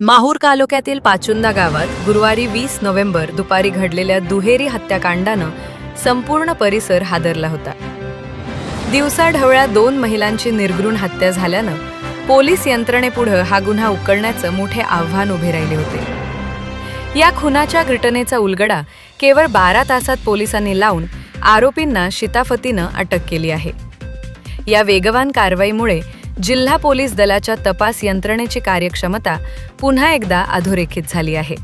माहूर तालुक्यातील पाचुंदा गावात गुरुवारी वीस नोव्हेंबर दुपारी घडलेल्या दुहेरी हत्याकांडानं संपूर्ण परिसर हादरला होता. दिवसाढवळ्या दोन महिलांची निर्घृण हत्या झाल्यानं पोलीस यंत्रणेपुढं हा गुन्हा उकळण्याचं मोठे आव्हान उभे राहिले होते. या खुनाच्या घटनेचा उलगडा केवळ बारा तासात पोलिसांनी लावून आरोपींना शिताफतीनं अटक केली आहे. या वेगवान कारवाईमुळे जिल्हा पोलीस दलाच्या तपास यंत्रणेची कार्यक्षमता पुन्हा एकदा अधोरेखित झाली आहे.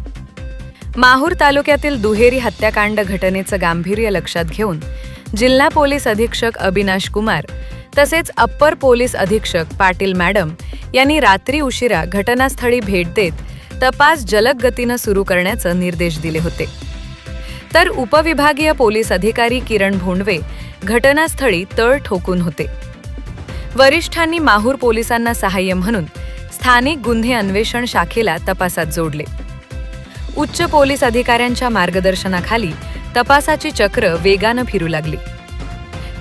माहूर तालुक्यातील दुहेरी हत्याकांड घटनेचं गांभीर्य लक्षात घेऊन जिल्हा पोलीस अधीक्षक अविनाश कुमार तसेच अप्पर पोलीस अधीक्षक पाटील मॅडम यांनी रात्री उशिरा घटनास्थळी भेट देत तपास जलद गतीनं सुरू करण्याचे निर्देश दिले होते. तर उपविभागीय पोलीस अधिकारी किरण भोंडवे घटनास्थळी तळ ठोकून होते. वरिष्ठांनी माहूर पोलिसांना सहाय्य म्हणून स्थानिक गुन्हे अन्वेषण शाखेला तपासात जोडले. उच्च पोलीस अधिकाऱ्यांच्या मार्गदर्शनाखाली तपासाची चक्र वेगानं फिरू लागली.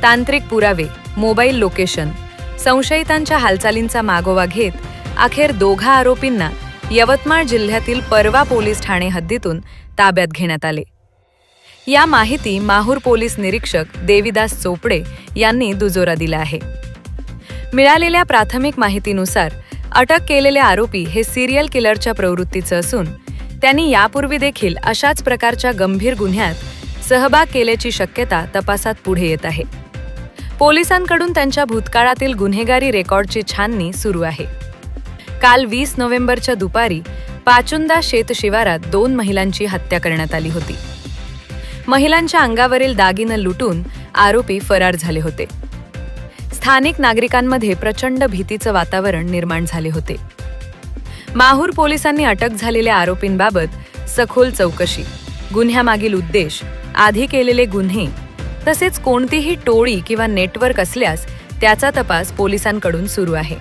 तांत्रिक पुरावे मोबाईल लोकेशन संशयितांच्या हालचालींचा मागोवा घेत अखेर दोघा आरोपींना यवतमाळ जिल्ह्यातील परवा पोलीस ठाणे हद्दीतून ताब्यात घेण्यात आले. या माहिती माहूर पोलीस निरीक्षक देविदास चोपडे यांनी दुजोरा दिला आहे. मिळालेल्या प्राथमिक माहितीनुसार अटक केलेले आरोपी हे सिरियल किलरच्या प्रवृत्तीचं असून त्यांनी यापूर्वी देखील अशाच प्रकारच्या गंभीर गुन्ह्यात सहभाग केल्याची शक्यता तपासात पुढे येत आहे. पोलिसांकडून त्यांच्या भूतकाळातील गुन्हेगारी रेकॉर्डची छाननी सुरू आहे. काल वीस नोव्हेंबरच्या दुपारी पाचुंदा शेत शिवारात दोन महिलांची हत्या करण्यात आली होती. महिलांच्या अंगावरील दागिनं लुटून आरोपी फरार झाले होते. स्थानिक नागरिकांमध्ये प्रचंड भीतीचं वातावरण निर्माण झाले होते. माहूर पोलिसांनी अटक झालेल्या आरोपींबाबत सखोल चौकशी गुन्ह्यामागील उद्देश आधी केलेले गुन्हे तसेच कोणतीही टोळी किंवा नेटवर्क असल्यास त्याचा तपास पोलिसांकडून सुरू आहे.